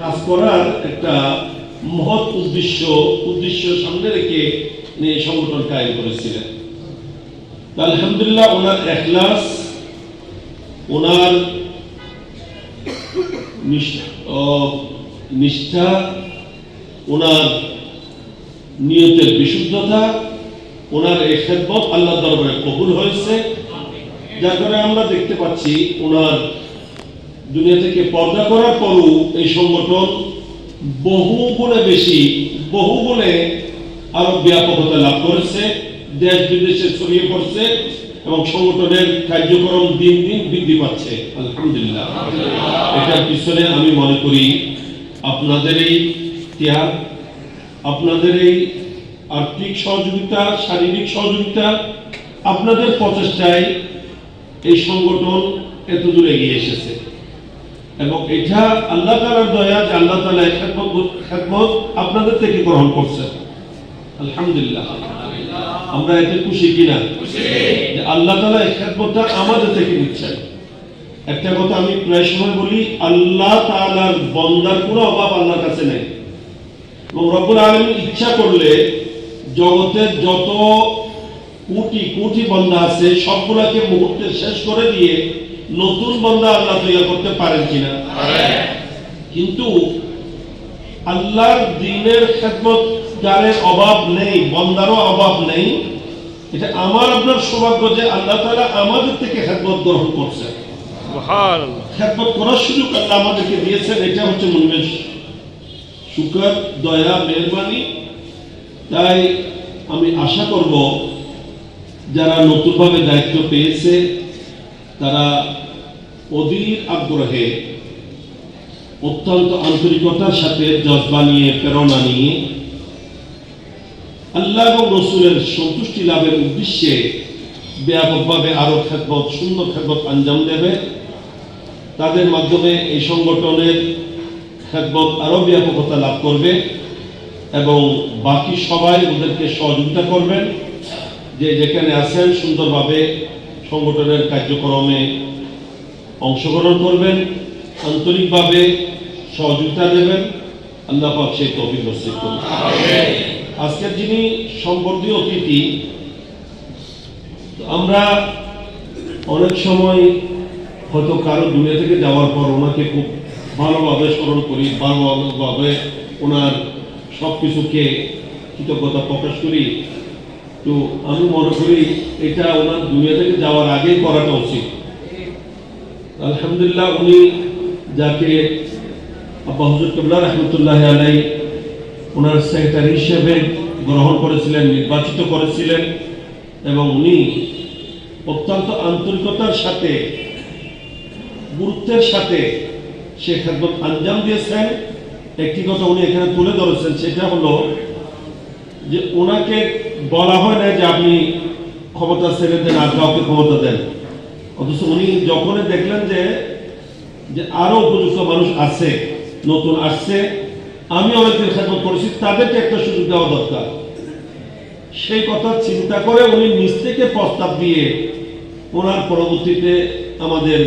কাজ করার একটা মহৎ উদ্দেশ্য উদ্দেশ্য সামনে রেখে এই সংগঠন কায়েম করেছিলেন। আলহামদুলিল্লাহ ওনার এখলাস, ওনার নিষ্ঠা ওনার নিয়তের বিশুদ্ধতা, ওনার এই খেদমত আল্লাহ দরবারে কবুল হয়েছে। যার কারণে আমরা দেখতে পাচ্ছি ওনার দুনিয়া থেকে পর্দা করার পরও এই সংগঠন বহু গুণে বেশি বহু গুণে আরও ব্যাপকতা লাভ করেছে দেশ বিদেশে ছড়িয়ে পড়ছে এবং সংগঠনের কার্যক্রম দিন দিন বৃদ্ধি পাচ্ছে। আলহামদুলিল্লাহ। এটার পিছনে আমি মনে করি আপনাদের এই ত্যাগ আপনাদের এই আর্থিক সহযোগিতা শারীরিক সহযোগিতা আপনাদের প্রচেষ্টায় এই সংগঠন এত দূর এগিয়ে এসেছে। এবং এটা আল্লাহ তালার দয়া যে আল্লাহ তালা খেদমত আপনাদের থেকে গ্রহণ করছেন আলহামদুলিল্লাহ। আমরা এতে খুশি কিনা? যে আল্লাহ তালা এই খেদমতটা আমাদের থেকে নিচ্ছেন। একটা কথা আমি প্রায় সময় বলি আল্লাহ তাআলার বন্দার কোনো অভাব আল্লাহর কাছে নেই। এবং রব্বুল আলমী ইচ্ছা করলে জগতের যত কোটি কোটি বন্দা আছে সবগুলাকে মুহূর্তে শেষ করে দিয়ে নতুন বন্দা আল্লাহ তৈরি করতে পারেন কিনা? কিন্তু আল্লাহর দিনের খেদমত গানের অভাব নেই বন্দারও অভাব নেই এটা আমার আপনার সৌভাগ্য যে আল্লাহ তাআলা আমাদের থেকে খেদমত গ্রহণ করছে। খেদমত করার সুযোগ আল্লাহ আমাদেরকে দিয়েছেন এটা হচ্ছে মূলবেশ শুকর দয়া মেহরবানি। তাই আমি আশা করব যারা নতুনভাবে দায়িত্ব পেয়েছে তারা অধীর আগ্রহে অত্যন্ত আন্তরিকতার সাথে জজবা নিয়ে, প্রেরণা নিয়ে আল্লাহ এবং রসুলের সন্তুষ্টি লাভের উদ্দেশ্যে ব্যাপকভাবে আরও খেদমত সুন্দর খেদমত আঞ্জাম দেবে। তাদের মাধ্যমে এই সংগঠনের খেদমত আরও ব্যাপকতা লাভ করবে এবং বাকি সবাই ওদেরকে সহযোগিতা করবেন। যে যেখানে আছেন সুন্দরভাবে সংগঠনের কার্যক্রমে অংশগ্রহণ করবেন আন্তরিকভাবে সহযোগিতা দেবেন। আল্লাহ পাক সেই তৌফিক নসিব করুন। আজকের যিনি সম্পর্কীয় অতিথি আমরা অনেক সময় হয়তো কারও দুনিয়া থেকে যাওয়ার পর ওনাকে খুব ভালোভাবে স্মরণ করি ভালোভাবে ওনার সব কিছুকে কৃতজ্ঞতা প্রকাশ করি। তো আমি মনে করি এটা ওনার দুনিয়া থেকে যাওয়ার আগেই করাটা উচিত। আলহামদুলিল্লাহ উনি যাকে আব্বা হজরত কবলা রহমতুল্লাহ আলাই ওনার সেক্রেটারি হিসেবে গ্রহণ করেছিলেন, নির্বাচিত করেছিলেন এবং উনি অত্যন্ত আন্তরিকতার সাথে, গুরুত্বের সাথে সে খেদমত আঞ্জাম দিয়েছেন। একটি কথা উনি এখানে তুলে ধরেছেন, সেটা হলো যে ওনাকে বলা হয় না যে আপনি ক্ষমতা ছেড়ে দেন আর কাউকে ক্ষমতা দেন। অথচ উনি যখনই দেখলেন যে যে আরও উপযুক্ত মানুষ আছে, নতুন আসছে, আমি অনেকদিন খেদমত করেছি, তাদেরকে একটা সুযোগ দেওয়া দরকার। সেই কথা চিন্তা করে উনি নিজ থেকে প্রস্তাব দিয়ে ওনার পরবর্তীতে আমাদের